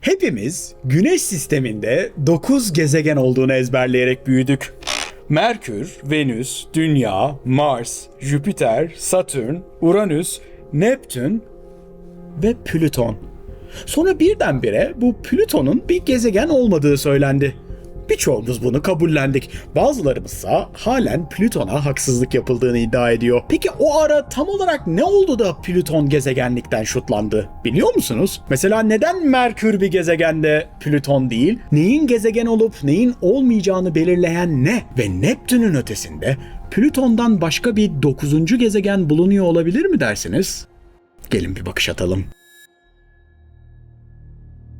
Hepimiz Güneş sisteminde 9 gezegen olduğunu ezberleyerek büyüdük. Merkür, Venüs, Dünya, Mars, Jüpiter, Satürn, Uranüs, Neptün ve Plüton. Sonra birdenbire bu Plüton'un bir gezegen olmadığı söylendi. Birçoğumuz bunu kabullendik. Bazılarımızsa halen Plüton'a haksızlık yapıldığını iddia ediyor. Peki o ara tam olarak ne oldu da Plüton gezegenlikten şutlandı? Biliyor musunuz? Mesela neden Merkür bir gezegende Plüton değil? Neyin gezegen olup neyin olmayacağını belirleyen ne? Ve Neptün'ün ötesinde Plüton'dan başka bir dokuzuncu gezegen bulunuyor olabilir mi dersiniz? Gelin bir bakış atalım.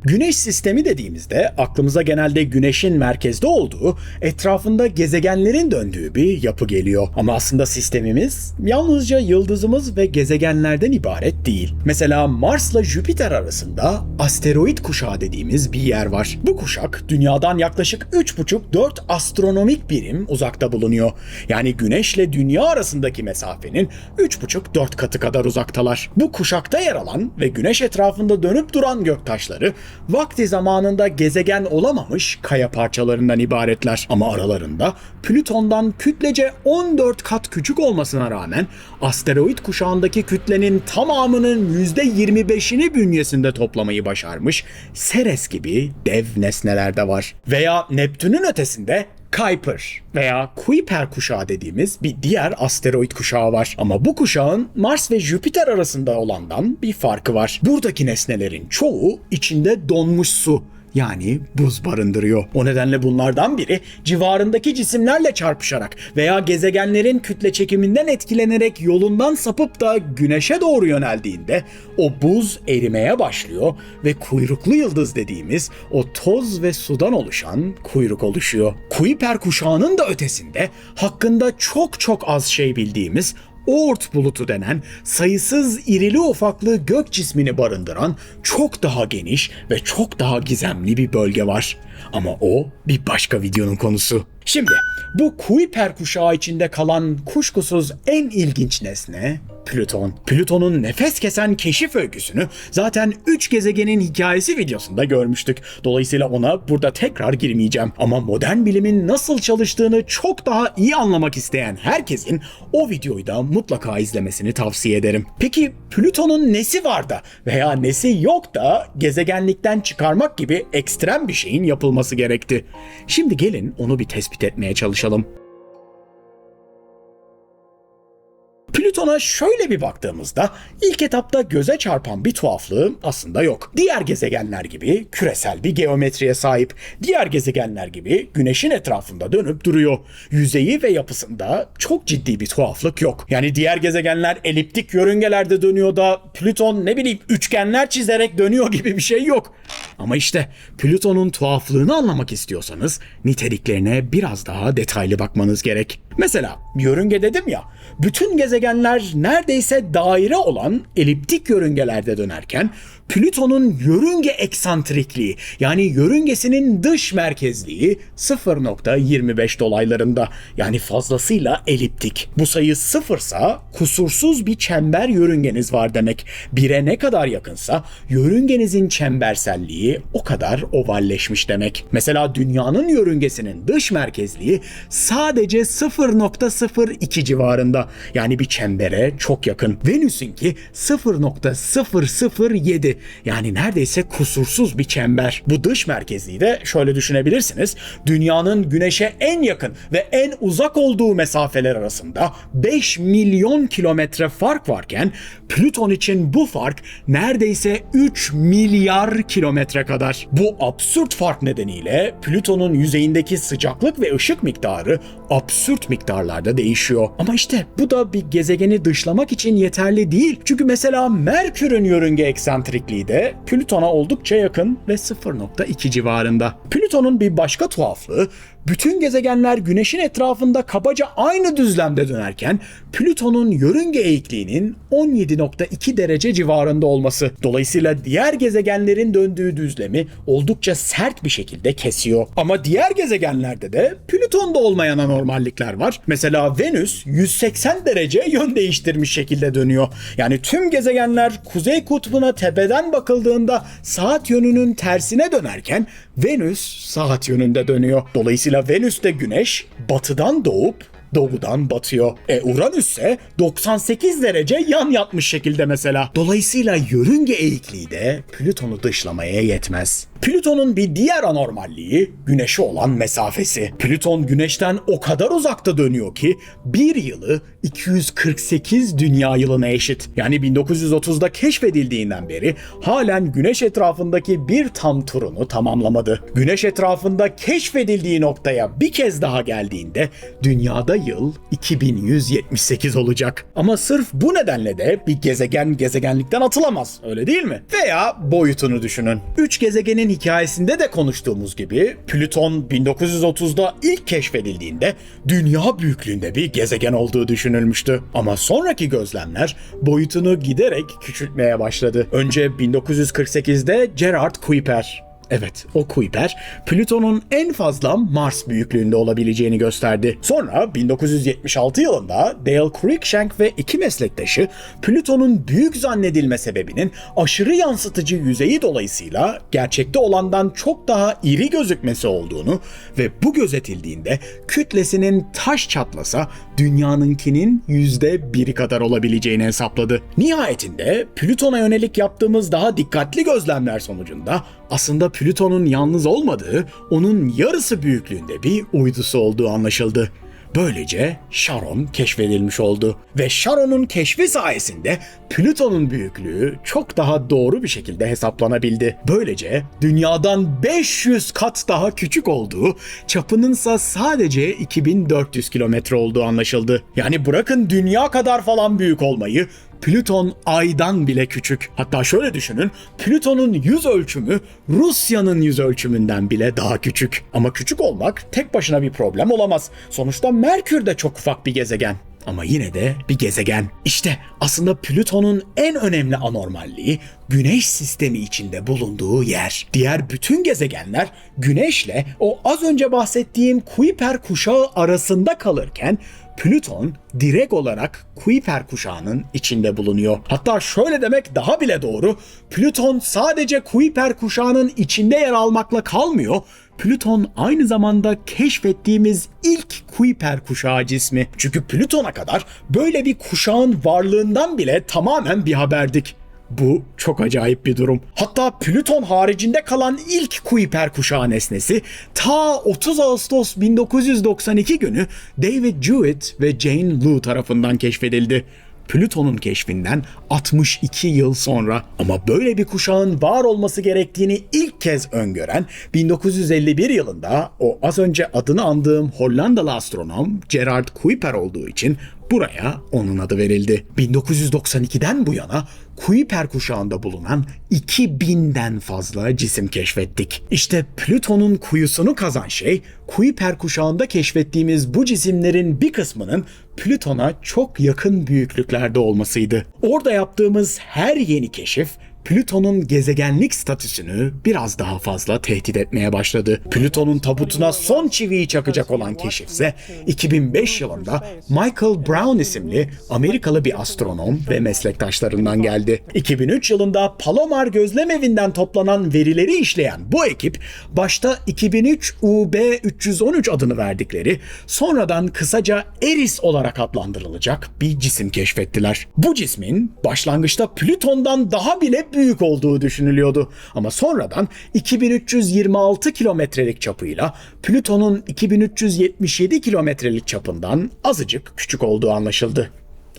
Güneş sistemi dediğimizde aklımıza genelde güneşin merkezde olduğu, etrafında gezegenlerin döndüğü bir yapı geliyor. Ama aslında sistemimiz yalnızca yıldızımız ve gezegenlerden ibaret değil. Mesela Mars'la Jüpiter arasında asteroid kuşağı dediğimiz bir yer var. Bu kuşak dünyadan yaklaşık 3,5-4 astronomik birim uzakta bulunuyor. Yani güneşle dünya arasındaki mesafenin 3,5-4 katı kadar uzaktalar. Bu kuşakta yer alan ve güneş etrafında dönüp duran göktaşları vakti zamanında gezegen olamamış kaya parçalarından ibaretler. Ama aralarında Plüton'dan kütlece 14 kat küçük olmasına rağmen asteroid kuşağındaki kütlenin tamamının %25'ini bünyesinde toplamayı başarmış Ceres gibi dev nesneler de var. Veya Neptün'ün ötesinde Kuiper veya Kuiper kuşağı dediğimiz bir diğer asteroid kuşağı var. Ama bu kuşağın Mars ve Jüpiter arasında olandan bir farkı var. Buradaki nesnelerin çoğu içinde donmuş su yani buz barındırıyor. O nedenle bunlardan biri civarındaki cisimlerle çarpışarak veya gezegenlerin kütle çekiminden etkilenerek yolundan sapıp da güneşe doğru yöneldiğinde o buz erimeye başlıyor ve kuyruklu yıldız dediğimiz o toz ve sudan oluşan kuyruk oluşuyor. Kuiper kuşağının da ötesinde hakkında çok çok az şey bildiğimiz Oort bulutu denen sayısız irili ufaklı gök cismini barındıran çok daha geniş ve çok daha gizemli bir bölge var. Ama o bir başka videonun konusu. Şimdi bu Kuiper kuşağı içinde kalan kuşkusuz en ilginç nesne Plüton. Plüton'un nefes kesen keşif öyküsünü zaten 3 gezegenin hikayesi videosunda görmüştük. Dolayısıyla ona burada tekrar girmeyeceğim. Ama modern bilimin nasıl çalıştığını çok daha iyi anlamak isteyen herkesin o videoyu da mutlaka izlemesini tavsiye ederim. Peki Plüton'un nesi var da veya nesi yok da gezegenlikten çıkarmak gibi ekstrem bir şeyin yapılması gerekti? Şimdi gelin onu bir tespit etmeye çalışalım. Plüton'a şöyle bir baktığımızda ilk etapta göze çarpan bir tuhaflığı aslında yok. Diğer gezegenler gibi küresel bir geometriye sahip. Diğer gezegenler gibi güneşin etrafında dönüp duruyor. Yüzeyi ve yapısında çok ciddi bir tuhaflık yok. Yani diğer gezegenler eliptik yörüngelerde dönüyor da Plüton ne bileyim üçgenler çizerek dönüyor gibi bir şey yok. Ama işte Plüton'un tuhaflığını anlamak istiyorsanız niteliklerine biraz daha detaylı bakmanız gerek. Mesela yörünge dedim ya, bütün gezegenler neredeyse daire olan eliptik yörüngelerde dönerken Plüton'un yörünge eksantrikliği yani yörüngesinin dış merkezliği 0.25 dolaylarında yani fazlasıyla eliptik. Bu sayı sıfırsa kusursuz bir çember yörüngeniz var demek. Bire ne kadar yakınsa yörüngenizin çemberselliği o kadar ovalleşmiş demek. Mesela dünyanın yörüngesinin dış merkezliği sadece 0.02 civarında yani bir çembere çok yakın. Venüs'ünki 0.007 yani neredeyse kusursuz bir çember. Bu dış merkezliği de şöyle düşünebilirsiniz. Dünyanın güneşe en yakın ve en uzak olduğu mesafeler arasında 5 milyon kilometre fark varken Plüton için bu fark neredeyse 3 milyar kilometre kadar. Bu absürt fark nedeniyle Plüton'un yüzeyindeki sıcaklık ve ışık miktarı absürt miktarlarda değişiyor. Ama işte bu da bir gezegeni dışlamak için yeterli değil. Çünkü mesela Merkür'ün yörünge eksantrikliği de Plüton'a oldukça yakın ve 0.2 civarında. Plüton'un bir başka tuhaflığı bütün gezegenler güneşin etrafında kabaca aynı düzlemde dönerken Plüton'un yörünge eğikliğinin 17.2 derece civarında olması. Dolayısıyla diğer gezegenlerin döndüğü düzlemi oldukça sert bir şekilde kesiyor. Ama diğer gezegenlerde de Plüton'da olmayan anormallikler var. Mesela Venüs 180 derece yön değiştirmiş şekilde dönüyor. Yani tüm gezegenler kuzey kutbuna tepeden bakıldığında saat yönünün tersine dönerken Venüs saat yönünde dönüyor. Dolayısıyla Venüs'te güneş batıdan doğup doğudan batıyor. E Uranüs ise 98 derece yan yatmış şekilde mesela. Dolayısıyla yörünge eğikliği de Plüton'u dışlamaya yetmez. Plüton'un bir diğer anormalliği güneşe olan mesafesi. Plüton güneşten o kadar uzakta dönüyor ki bir yılı 248 dünya yılına eşit. Yani 1930'da keşfedildiğinden beri halen güneş etrafındaki bir tam turunu tamamlamadı. Güneş etrafında keşfedildiği noktaya bir kez daha geldiğinde dünyada yıl 2178 olacak. Ama sırf bu nedenle de bir gezegen gezegenlikten atılamaz. Öyle değil mi? Veya boyutunu düşünün. Üç gezegenin hikayesinde de konuştuğumuz gibi Plüton 1930'da ilk keşfedildiğinde dünya büyüklüğünde bir gezegen olduğu düşünülmüştü. Ama sonraki gözlemler boyutunu giderek küçültmeye başladı. Önce 1948'de Gerard Kuiper Evet, o Kuiper, Plüton'un en fazla Mars büyüklüğünde olabileceğini gösterdi. Sonra 1976 yılında Dale Cruikshank ve iki meslektaşı Plüton'un büyük zannedilme sebebinin aşırı yansıtıcı yüzeyi dolayısıyla gerçekte olandan çok daha iri gözükmesi olduğunu ve bu gözetildiğinde kütlesinin taş çatlasa dünyanınkinin yüzde biri kadar olabileceğini hesapladı. Nihayetinde Plüton'a yönelik yaptığımız daha dikkatli gözlemler sonucunda aslında Plüton'un yalnız olmadığı, onun yarısı büyüklüğünde bir uydusu olduğu anlaşıldı. Böylece Charon keşfedilmiş oldu ve Charon'un keşfi sayesinde Plüton'un büyüklüğü çok daha doğru bir şekilde hesaplanabildi. Böylece dünyadan 500 kat daha küçük olduğu, çapınınsa sadece 2400 kilometre olduğu anlaşıldı. Yani bırakın dünya kadar falan büyük olmayı, Plüton aydan bile küçük. Hatta şöyle düşünün, Plüton'un yüz ölçümü Rusya'nın yüz ölçümünden bile daha küçük. Ama küçük olmak tek başına bir problem olamaz. Sonuçta Merkür de çok ufak bir gezegen. Ama yine de bir gezegen. İşte aslında Plüton'un en önemli anormalliği Güneş sistemi içinde bulunduğu yer. Diğer bütün gezegenler Güneş'le o az önce bahsettiğim Kuiper kuşağı arasında kalırken Plüton direkt olarak Kuiper kuşağının içinde bulunuyor. Hatta şöyle demek daha bile doğru. Plüton sadece Kuiper kuşağının içinde yer almakla kalmıyor. Plüton aynı zamanda keşfettiğimiz ilk Kuiper kuşağı cismi. Çünkü Plüton'a kadar böyle bir kuşağın varlığından bile tamamen bir haberdik. Bu çok acayip bir durum. Hatta Plüton haricinde kalan ilk Kuiper kuşağı nesnesi ta 30 Ağustos 1992 günü David Jewett ve Jane Lu tarafından keşfedildi. Plüton'un keşfinden 62 yıl sonra ama böyle bir kuşağın var olması gerektiğini ilk kez öngören 1951 yılında o az önce adını andığım Hollandalı astronom Gerard Kuiper olduğu için buraya onun adı verildi. 1992'den bu yana Kuiper kuşağında bulunan 2000'den fazla cisim keşfettik. İşte Plüton'un kuyusunu kazan şey Kuiper kuşağında keşfettiğimiz bu cisimlerin bir kısmının Plüton'a çok yakın büyüklüklerde olmasıydı. Orada yaptığımız her yeni keşif Plüton'un gezegenlik statüsünü biraz daha fazla tehdit etmeye başladı. Plüton'un tabutuna son çiviyi çakacak olan keşifse 2005 yılında Michael Brown isimli Amerikalı bir astronom ve meslektaşlarından geldi. 2003 yılında Palomar gözlem evinden toplanan verileri işleyen bu ekip başta 2003 UB313 adını verdikleri sonradan kısaca Eris olarak adlandırılacak bir cisim keşfettiler. Bu cismin başlangıçta Plüton'dan daha bile büyük olduğu düşünülüyordu. Ama sonradan 2326 kilometrelik çapıyla Plüton'un 2377 kilometrelik çapından azıcık küçük olduğu anlaşıldı.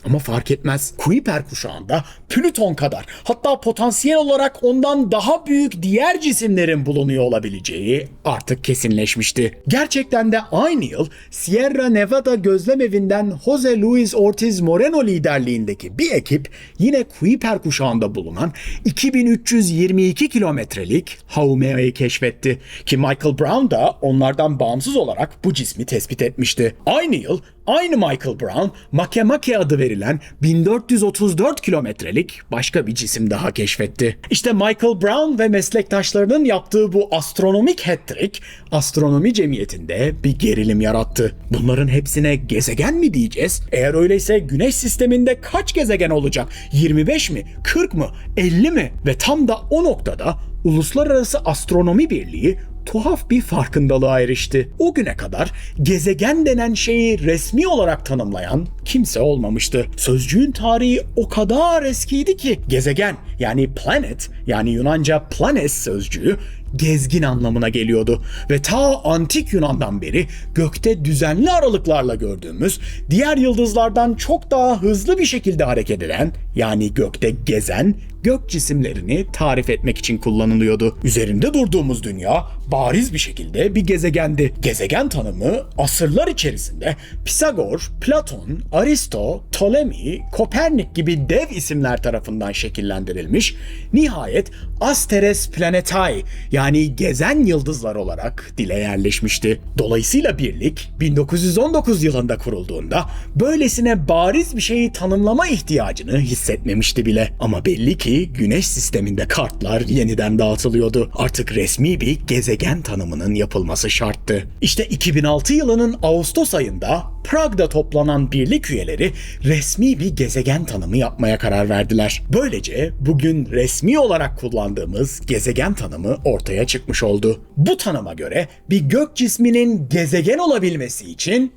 Ama fark etmez. Kuiper kuşağında Plüton kadar hatta potansiyel olarak ondan daha büyük diğer cisimlerin bulunuyor olabileceği artık kesinleşmişti. Gerçekten de aynı yıl Sierra Nevada gözlem evinden Jose Luis Ortiz Moreno liderliğindeki bir ekip yine Kuiper kuşağında bulunan 2322 kilometrelik Haumea'yı keşfetti. Ki Michael Brown da onlardan bağımsız olarak bu cismi tespit etmişti. Aynı yıl aynı Michael Brown, Makemake adı verilen 1434 kilometrelik başka bir cisim daha keşfetti. İşte Michael Brown ve meslektaşlarının yaptığı bu astronomik hat-trick, astronomi cemiyetinde bir gerilim yarattı. Bunların hepsine gezegen mi diyeceğiz? Eğer öyleyse güneş sisteminde kaç gezegen olacak? 25 mi? 40 mı? 50 mi? Ve tam da o noktada Uluslararası Astronomi Birliği tuhaf bir farkındalığa erişti. O güne kadar gezegen denen şeyi resmi olarak tanımlayan kimse olmamıştı. Sözcüğün tarihi o kadar eskiydi ki gezegen yani planet yani Yunanca planes sözcüğü gezgin anlamına geliyordu ve ta antik Yunan'dan beri gökte düzenli aralıklarla gördüğümüz diğer yıldızlardan çok daha hızlı bir şekilde hareket eden yani gökte gezen gök cisimlerini tarif etmek için kullanılıyordu. Üzerinde durduğumuz dünya bariz bir şekilde bir gezegendi. Gezegen tanımı asırlar içerisinde Pisagor, Platon, Aristo, Ptolemy, Kopernik gibi dev isimler tarafından şekillendirilmiş. Nihayet Asteres Planetae yani gezen yıldızlar olarak dile yerleşmişti. Dolayısıyla birlik 1919 yılında kurulduğunda böylesine bariz bir şeyi tanımlama ihtiyacını hissetmemişti bile. Ama belli ki güneş sisteminde kartlar yeniden dağıtılıyordu. Artık resmi bir gezegen tanımının yapılması şarttı. İşte 2006 yılının Ağustos ayında Prag'da toplanan birlik üyeleri resmi bir gezegen tanımı yapmaya karar verdiler. Böylece bugün resmi olarak kullandığımız gezegen tanımı ortaya çıkmış oldu. Bu tanıma göre bir gök cisminin gezegen olabilmesi için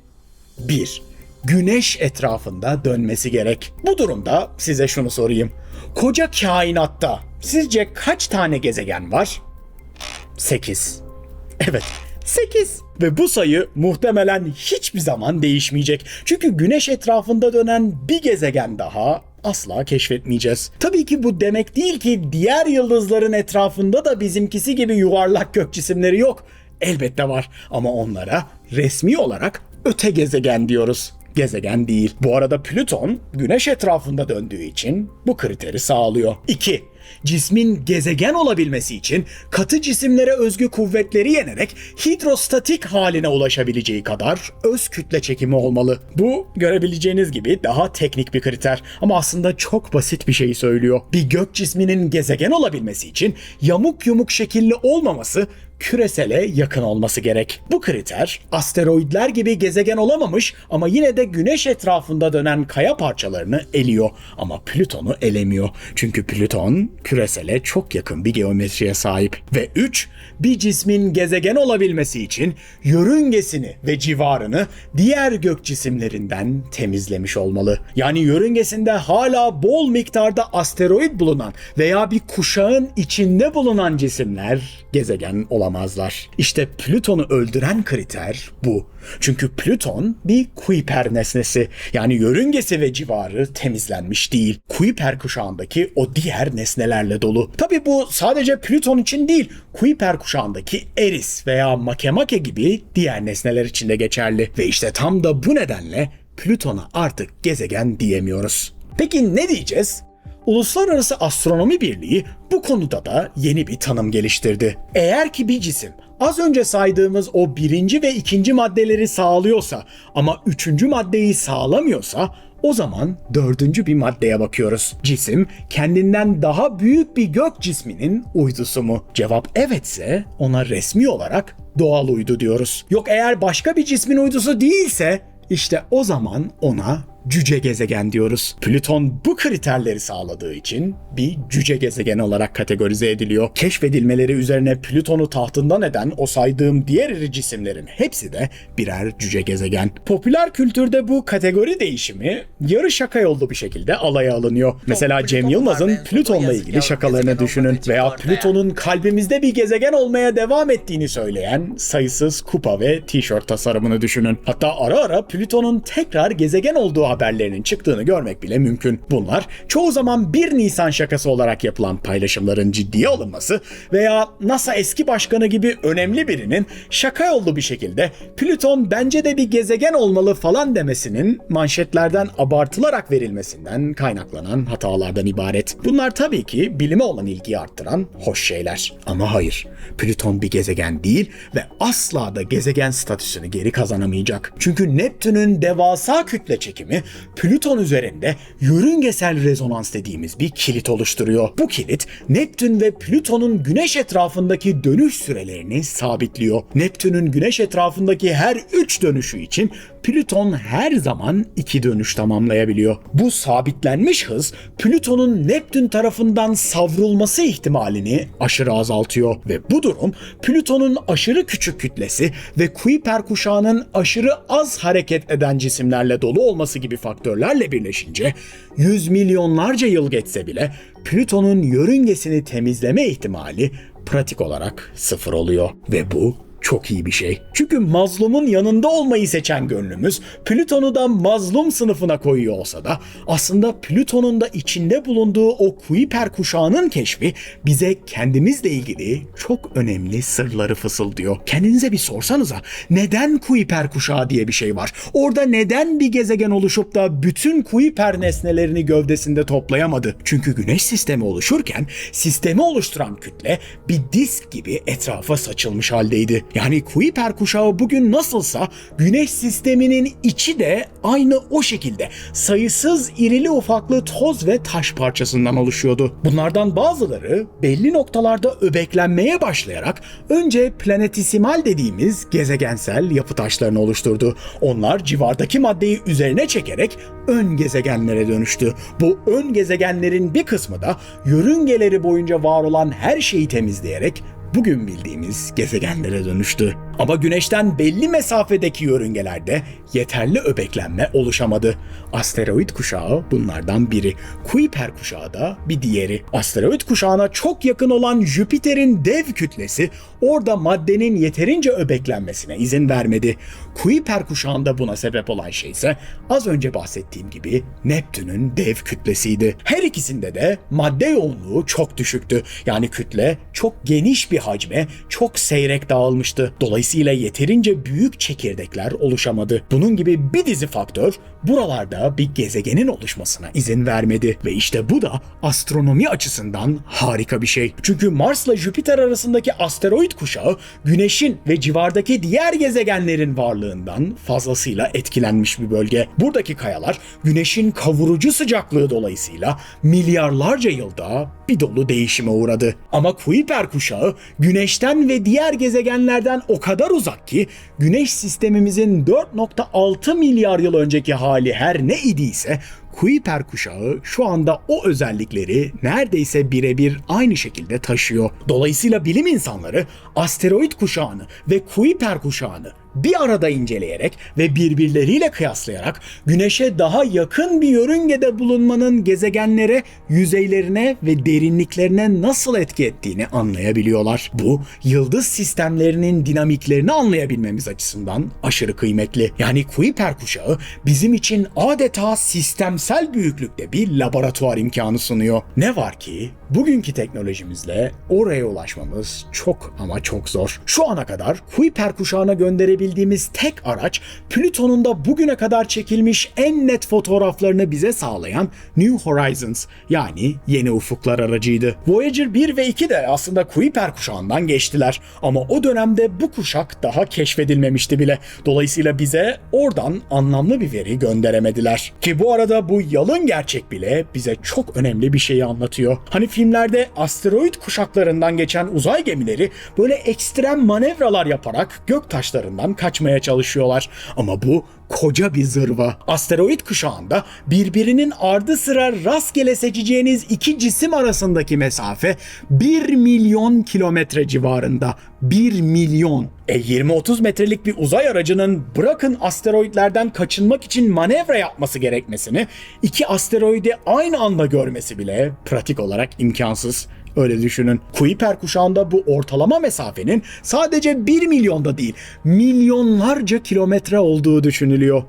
1. Güneş etrafında dönmesi gerek. Bu durumda size şunu sorayım. Koca kainatta sizce kaç tane gezegen var? 8. Evet, 8. Ve bu sayı muhtemelen hiçbir zaman değişmeyecek. Çünkü güneş etrafında dönen bir gezegen daha asla keşfetmeyeceğiz. Tabii ki bu demek değil ki diğer yıldızların etrafında da bizimkisi gibi yuvarlak gök cisimleri yok. Elbette var ama onlara resmi olarak öte gezegen diyoruz gezegen değil. Bu arada Plüton güneş etrafında döndüğü için bu kriteri sağlıyor. 2. Cismin gezegen olabilmesi için katı cisimlere özgü kuvvetleri yenerek hidrostatik haline ulaşabileceği kadar öz kütle çekimi olmalı. Bu görebileceğiniz gibi daha teknik bir kriter ama aslında çok basit bir şeyi söylüyor. Bir gök cisminin gezegen olabilmesi için yamuk yumuk şekilli olmaması küresele yakın olması gerek. Bu kriter asteroidler gibi gezegen olamamış ama yine de güneş etrafında dönen kaya parçalarını eliyor ama Plüton'u elemiyor. Çünkü Plüton küresele çok yakın bir geometriye sahip. Ve 3. Bir cismin gezegen olabilmesi için yörüngesini ve civarını diğer gök cisimlerinden temizlemiş olmalı. Yani yörüngesinde hala bol miktarda asteroid bulunan veya bir kuşağın içinde bulunan cisimler gezegen olamazlar. İşte Plüton'u öldüren kriter bu. Çünkü Plüton bir Kuiper nesnesi. Yani yörüngesi ve civarı temizlenmiş değil. Kuiper kuşağındaki o diğer nesnelerle dolu. Tabi bu sadece Plüton için değil. Kuiper kuşağındaki Eris veya Makemake gibi diğer nesneler için de geçerli. Ve işte tam da bu nedenle Plüton'a artık gezegen diyemiyoruz. Peki ne diyeceğiz? Uluslararası Astronomi Birliği bu konuda da yeni bir tanım geliştirdi. Eğer ki bir cisim az önce saydığımız o birinci ve ikinci maddeleri sağlıyorsa ama üçüncü maddeyi sağlamıyorsa o zaman dördüncü bir maddeye bakıyoruz. Cisim kendinden daha büyük bir gök cisminin uydusu mu? Cevap evetse ona resmi olarak doğal uydu diyoruz. Yok eğer başka bir cismin uydusu değilse işte o zaman ona cüce gezegen diyoruz. Plüton bu kriterleri sağladığı için bir cüce gezegen olarak kategorize ediliyor. Keşfedilmeleri üzerine Plüton'u tahtından eden o saydığım diğer iri cisimlerin hepsi de birer cüce gezegen. Popüler kültürde bu kategori değişimi yarı şaka yollu bir şekilde alaya alınıyor. Mesela Cem Yılmaz'ın Plüton'la ilgili şakalarını düşünün veya. Plüton'un kalbimizde bir gezegen olmaya devam ettiğini söyleyen sayısız kupa ve tişört tasarımını düşünün. Hatta ara ara Plüton'un tekrar gezegen olduğu haberlerinin çıktığını görmek bile mümkün. Bunlar çoğu zaman 1 Nisan şakası olarak yapılan paylaşımların ciddiye alınması veya NASA eski başkanı gibi önemli birinin şaka yollu bir şekilde Plüton bence de bir gezegen olmalı falan demesinin manşetlerden abartılarak verilmesinden kaynaklanan hatalardan ibaret. Bunlar tabii ki bilime olan ilgiyi arttıran hoş şeyler. Ama hayır, Plüton bir gezegen değil ve asla da gezegen statüsünü geri kazanamayacak. Çünkü Neptün'ün devasa kütle çekimi Plüton üzerinde yörüngesel rezonans dediğimiz bir kilit oluşturuyor. Bu kilit Neptün ve Plüton'un güneş etrafındaki dönüş sürelerini sabitliyor. Neptün'ün güneş etrafındaki her 3 dönüşü için Plüton her zaman iki dönüş tamamlayabiliyor. Bu sabitlenmiş hız Plüton'un Neptün tarafından savrulması ihtimalini aşırı azaltıyor ve bu durum Plüton'un aşırı küçük kütlesi ve Kuiper kuşağının aşırı az hareket eden cisimlerle dolu olması gibi faktörlerle birleşince yüz milyonlarca yıl geçse bile Plüton'un yörüngesini temizleme ihtimali pratik olarak sıfır oluyor. Ve bu çok iyi bir şey. Çünkü mazlumun yanında olmayı seçen gönlümüz Plüton'u da mazlum sınıfına koyuyor olsa da aslında Plüton'un da içinde bulunduğu o Kuiper kuşağının keşfi bize kendimizle ilgili çok önemli sırları fısıldıyor. Kendinize bir sorsanıza neden Kuiper kuşağı diye bir şey var? Orada neden bir gezegen oluşup da bütün Kuiper nesnelerini gövdesinde toplayamadı? Çünkü güneş sistemi oluşurken sistemi oluşturan kütle bir disk gibi etrafa saçılmış haldeydi. Yani Kuiper kuşağı bugün nasılsa güneş sisteminin içi de aynı o şekilde sayısız irili ufaklı toz ve taş parçasından oluşuyordu. Bunlardan bazıları belli noktalarda öbeklenmeye başlayarak önce planetisimal dediğimiz gezegensel yapı taşlarını oluşturdu. Onlar civardaki maddeyi üzerine çekerek ön gezegenlere dönüştü. Bu ön gezegenlerin bir kısmı da yörüngeleri boyunca var olan her şeyi temizleyerek bugün bildiğimiz gezegenlere dönüştü. Ama güneşten belli mesafedeki yörüngelerde yeterli öbeklenme oluşamadı. Asteroid kuşağı bunlardan biri. Kuiper kuşağı da bir diğeri. Asteroid kuşağına çok yakın olan Jüpiter'in dev kütlesi orada maddenin yeterince öbeklenmesine izin vermedi. Kuiper kuşağında buna sebep olan şey ise az önce bahsettiğim gibi Neptün'ün dev kütlesiydi. Her ikisinde de madde yoğunluğu çok düşüktü. Yani kütle çok geniş bir hacme, çok seyrek dağılmıştı. Dolayısıyla yeterince büyük çekirdekler oluşamadı. Bunun gibi bir dizi faktör buralarda bir gezegenin oluşmasına izin vermedi. Ve işte bu da astronomi açısından harika bir şey. Çünkü Mars'la Jüpiter arasındaki asteroid kuşağı Güneş'in ve civardaki diğer gezegenlerin varlığından fazlasıyla etkilenmiş bir bölge. Buradaki kayalar Güneş'in kavurucu sıcaklığı dolayısıyla milyarlarca yılda bir dolu değişime uğradı. Ama Kuiper kuşağı Güneş'ten ve diğer gezegenlerden o kadar uzak ki Güneş sistemimizin 4.6 milyar yıl önceki hali her ne idiyse Kuiper kuşağı şu anda o özellikleri neredeyse birebir aynı şekilde taşıyor. Dolayısıyla bilim insanları asteroid kuşağını ve Kuiper kuşağını bir arada inceleyerek ve birbirleriyle kıyaslayarak Güneş'e daha yakın bir yörüngede bulunmanın gezegenlere, yüzeylerine ve derinliklerine nasıl etki ettiğini anlayabiliyorlar. Bu yıldız sistemlerinin dinamiklerini anlayabilmemiz açısından aşırı kıymetli. Yani Kuiper kuşağı bizim için adeta sistemsel büyüklükte bir laboratuvar imkanı sunuyor. Ne var ki bugünkü teknolojimizle oraya ulaşmamız çok ama çok zor. Şu ana kadar Kuiper kuşağına gönderebildiğimiz tek araç Plüton'un da bugüne kadar çekilmiş en net fotoğraflarını bize sağlayan New Horizons yani Yeni Ufuklar aracıydı. Voyager 1 ve 2 de aslında Kuiper kuşağından geçtiler ama o dönemde bu kuşak daha keşfedilmemişti bile. Dolayısıyla bize oradan anlamlı bir veri gönderemediler. Ki bu arada bu yalın gerçek bile bize çok önemli bir şeyi anlatıyor. Hani filmlerde asteroid kuşaklarından geçen uzay gemileri böyle ekstrem manevralar yaparak gök taşlarından kaçmaya çalışıyorlar. Ama bu koca bir zırva. Asteroid kuşağında birbirinin ardı sıra rastgele seçeceğiniz iki cisim arasındaki mesafe 1 milyon kilometre civarında. 1 milyon. E 20-30 metrelik bir uzay aracının bırakın asteroidlerden kaçınmak için manevra yapması gerekmesini, iki asteroidi aynı anda görmesi bile pratik olarak imkansız. Öyle düşünün. Kuiper kuşağında bu ortalama mesafenin sadece 1 milyonda değil, milyonlarca kilometre olduğu düşünülüyor.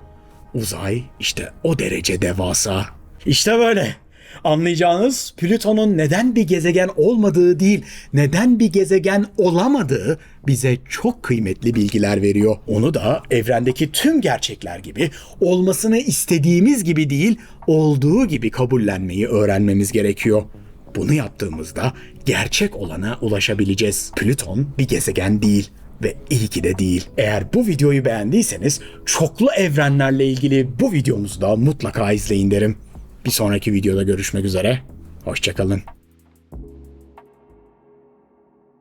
Uzay işte o derece devasa. İşte böyle. Anlayacağınız Plüton'un neden bir gezegen olmadığı değil, neden bir gezegen olamadığı bize çok kıymetli bilgiler veriyor. Onu da evrendeki tüm gerçekler gibi olmasını istediğimiz gibi değil, olduğu gibi kabullenmeyi öğrenmemiz gerekiyor. Bunu yaptığımızda gerçek olana ulaşabileceğiz. Plüton bir gezegen değil ve iyi ki de değil. Eğer bu videoyu beğendiyseniz çoklu evrenlerle ilgili bu videomuzu da mutlaka izleyin derim. Bir sonraki videoda görüşmek üzere. Hoşçakalın.